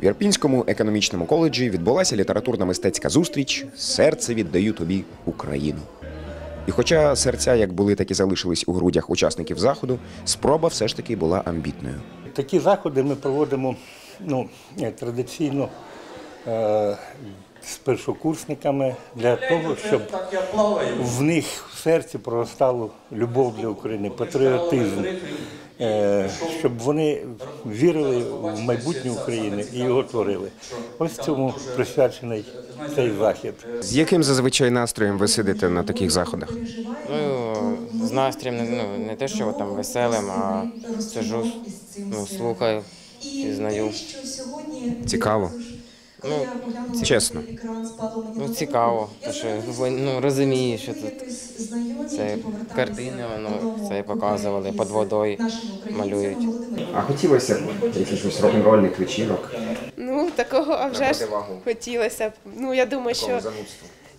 В Ірпінському економічному коледжі відбулася літературно-мистецька зустріч Серце віддаю тобі Україну. І хоча серця як були, так і залишились у грудях учасників заходу, спроба все ж таки була амбітною. Такі заходи ми проводимо ну, традиційно е, з першокурсниками для того, щоб в них в серці проростало любов для України, патріотизм, щоб вони вірили в майбутнє України і його творили. Ось цьому присвячений цей захід. З яким зазвичай настроєм ви сидите на таких заходах? Ну, з настроєм не, ну, не те, що там веселим, а сижу, ну, слухаю, пізнаю. Цікаво. Ну, Чесно. Ну, цікаво, тому що ви, ну, розумієш, що тут це картини, ну, це показували, під водою малюють. А хотілося б якихось рок-н-рольних вечірок. Ну, такого а вже ж хотілося б. Ну, я думаю, що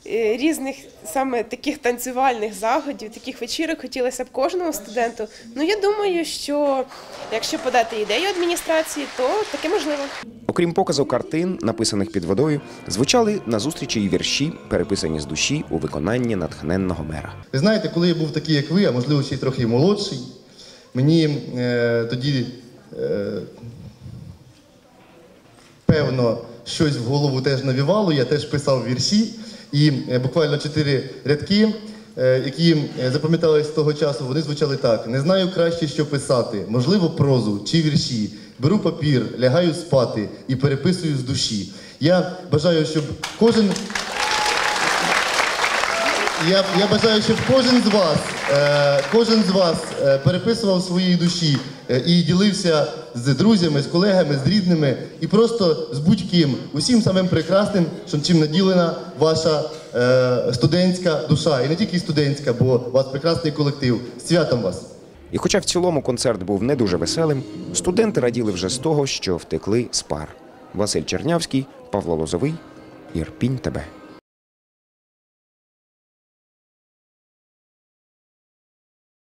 е, різних саме таких танцювальних заходів, таких вечірок хотілося б кожному студенту. Ну, я думаю, що якщо подати ідею адміністрації, то таке можливо. Окрім показу картин, написаних під водою, звучали на зустрічі і вірші, переписані з душі у виконанні натхненного мера. Ви знаєте, коли я був такий, як ви, а можливо ще й трохи молодший, мені е, тоді е, певно щось в голову теж навівало, я теж писав вірші, і е, буквально чотири рядки, е, які е, запам'ятались з того часу, вони звучали так: не знаю краще, що писати, можливо, прозу чи вірші. Беру папір, лягаю спати і переписую з душі. Я бажаю, щоб кожен я, я бажаю, щоб кожен з вас, е, кожен з вас е, переписував своїй душі е, і ділився з друзями, з колегами, з рідними і просто з будь-ким, усім самим прекрасним, що чим наділена ваша е, студентська душа. І не тільки студентська, бо у вас прекрасний колектив. З святом вас! І хоча в цілому концерт був не дуже веселим, студенти раділи вже з того, що втекли з пар. Василь Чернявський, Павло Лозовий, Ірпінь тебе.